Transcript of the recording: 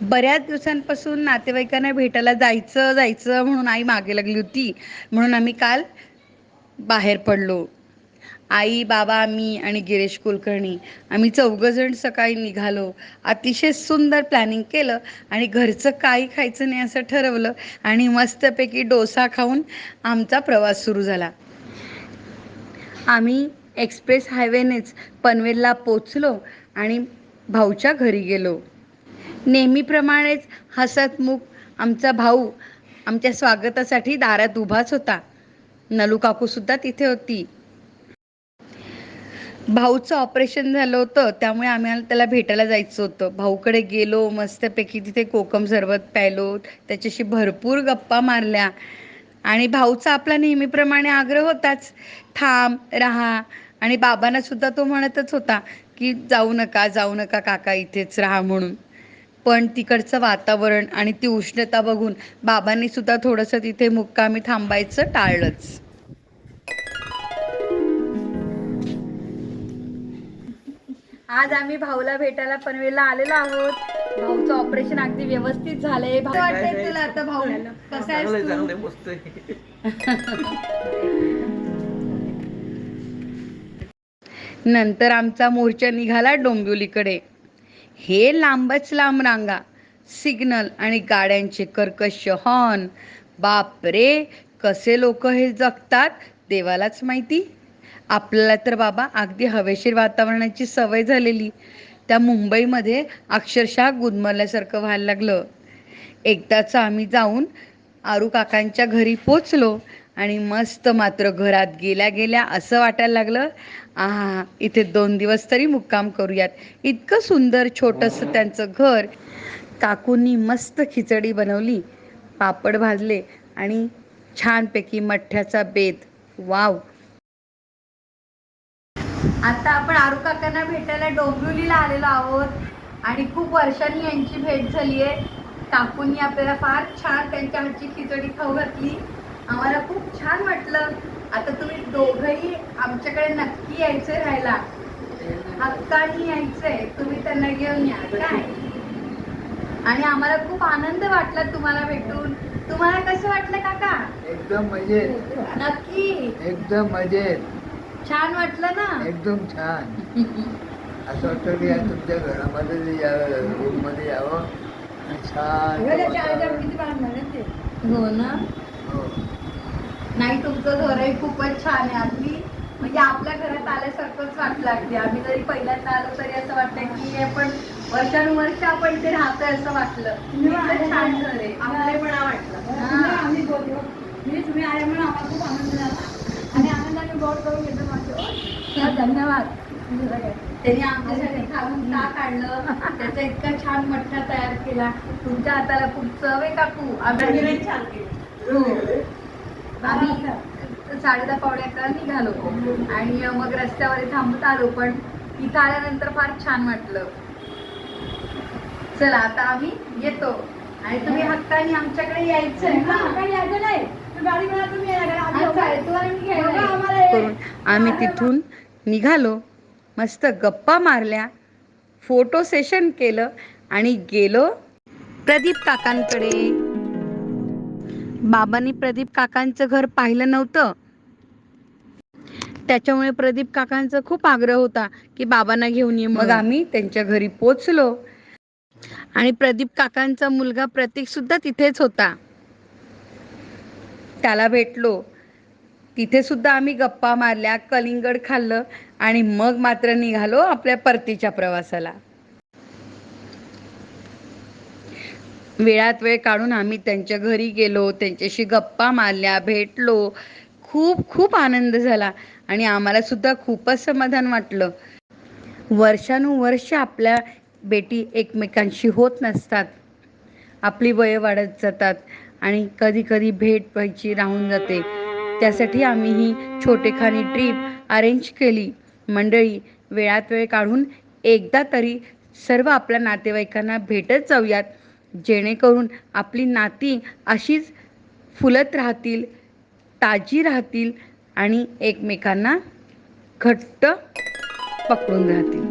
बऱ्याच दिवसांपासून नातेवाईकांना भेटायला जायचं जायचं म्हणून आई मागे लागली होती. म्हणून आम्ही काल बाहेर पडलो. आई बाबा मी आणि गिरीश कुलकर्णी आम्ही चौघजण सकाळी निघालो. अतिशय सुंदर प्लॅनिंग केलं आणि घरचं काही खायचं नाही असं ठरवलं आणि मस्तपैकी डोसा खाऊन आमचा प्रवास सुरू झाला. आम्ही एक्सप्रेस हायवेनेच पनवेलला पोचलो आणि भाऊच्या घरी गेलो. नेहमीप्रमाणेच हसतमुख आमचा भाऊ आमच्या स्वागतासाठी दारात उभाच होता. नलू सुद्धा तिथे होती. भाऊचं ऑपरेशन झालं होतं त्यामुळे आम्हाला त्याला भेटायला जायचं होतं. भाऊकडे गेलो मस्तपैकी तिथे कोकम सरबत प्यायलो त्याच्याशी भरपूर गप्पा मारल्या. आणि भाऊचा आपला नेहमीप्रमाणे आग्रह होताच थांब राहा. आणि बाबांना सुद्धा तो म्हणतच होता की जाऊ नका जाऊ नका काका इथेच राहा म्हणून. पण तिकडचं वातावरण आणि ती उष्णता बघून बाबांनी सुद्धा थोडंसं तिथे मुक्कामी थांबायचं टाळलंच. आज आम्ही भाऊला भेटायला पनवेलला आलेलो आहोत. भाऊचं ऑपरेशन अगदी व्यवस्थित झालंय. भाऊ वाटतंय तुला आता भाऊ कसं आहेस. नंतर आमचा मोर्चा निघाला डोंबिवलीकडे. हे लांबच लांब रांगा. सिग्नल आणि गाड्यांचे कर्कश हॉर्न. बाप रे कसे लोक हे जगतात देवालाच माहिती? आपल्याला तर बाबा अगदी हवेशीर वातावरणाची सवय झालेली. त्या मुंबईमध्ये अक्षरशः गुदमरल्यासारखं व्हायला लागलं. एकदाच आम्ही जाऊन आरू काकांच्या घरी पोचलो. आणि मस्त मात्र घरात गेल्या गेल्या असं वाटायला लागलं आहा इथे दोन दिवस तरी मुक्काम करूयात. इतकं सुंदर छोटंसं त्यांचं घर. काकूंनी मस्त खिचडी बनवली पापड भाजले आणि छानपैकी मठ्ठ्याचा बेत. वाव. आता आपण आरू काकांना भेटायला डोंबिवलीला आलेलो आहोत आणि खूप वर्षांनी यांची भेट झाली आहे काकूंनी आपल्याला फार छान त्यांच्या हातची खिचडी खाऊ घातली. आम्हाला खूप छान वाटलं. आता तुम्ही दोघंही आमच्याकडे नक्की यायचंय राहायला. हक्कानी यायचंय. तुम्ही त्यांना घेऊन या. काय? आणि आम्हाला खूप आनंद वाटला तुम्हाला भेटून. तुम्हाला कसं वाटलं काका? एकदम मजेत. नक्की. एकदम मजेत. छान वाटलं ना? एकदम छान. असं वाटतं की या तुमच्या घरामध्ये यावं रूममध्ये यावं. आणि छान. हो ना? हो. नाही तुमचं घरही खूपच छान आहे. अगदी म्हणजे आपल्या घरात आल्यासारखंच वाटलं अगदी आम्ही जरी पहिल्यांदा आलो तरी असं वाटलं की आपण वर्षानुवर्ष आपण ते राहतोय असं वाटलं. छान घर आहे. आपलेपणा वाटलं. हा. तुम्ही आले म्हणून आम्हाला खूप आनंद झाला. आणि आनंदाने गोड करून घेतो माझे धन्यवाद. त्यांनी आमच्यासाठी खाऊन का काढलं? त्याचा इतका छान मठ्ठा तयार केला. तुमच्या हाताला खूप चव आहे काकू. आम्ही हो. आम्ही साडे दहा पावणे अकरा निघालो आणि मग रस्त्यावर थांबत आलो पण इथं आल्यानंतर फार छान वाटलं. चला आता आम्ही येतो. आणि तुम्ही हक्काने आमच्याकडे यायचं नाही. आम्ही तिथून निघालो. मस्त गप्पा मारल्या. फोटो सेशन केलं आणि गेलो. प्रदीप काकांकडे. बाबांनी प्रदीप काकांचं घर पाहिलं नव्हतं. त्याच्यामुळे प्रदीप काकांचा खूप आग्रह होता की बाबांना घेऊन ये मग आम्ही त्यांच्या घरी पोचलो आणि प्रदीप काकांचा मुलगा प्रतीक सुद्धा तिथेच होता. त्याला भेटलो. तिथे सुद्धा आम्ही गप्पा मारल्या कलिंगड खाल्लं आणि मग मात्र निघालो आपल्या परतीच्या प्रवासाला. वेळात वेळ काढून आम्ही त्यांच्या घरी गेलो त्यांच्याशी गप्पा मारल्या भेटलो. खूप खूप आनंद झाला आणि आम्हाला सुद्धा खूपच समाधान वाटलं. वर्षानुवर्ष आपल्या बेटी एकमेकांशी होत नसतात. आपली वय वाढत जातात आणि कधी कधी भेट व्हायची राहून जाते. त्यासाठी आम्ही ही छोटेखानी ट्रीप अरेंज केली. मंडळी वेळात वेळ काढून एकदा तरी सर्व आपल्या नातेवाईकांना भेटत जाऊयात. जेणेकरून आपली नाती अशीच फुलत राहतील ताजी राहतील आणि एकमेकांना घट्ट पकडून राहतील.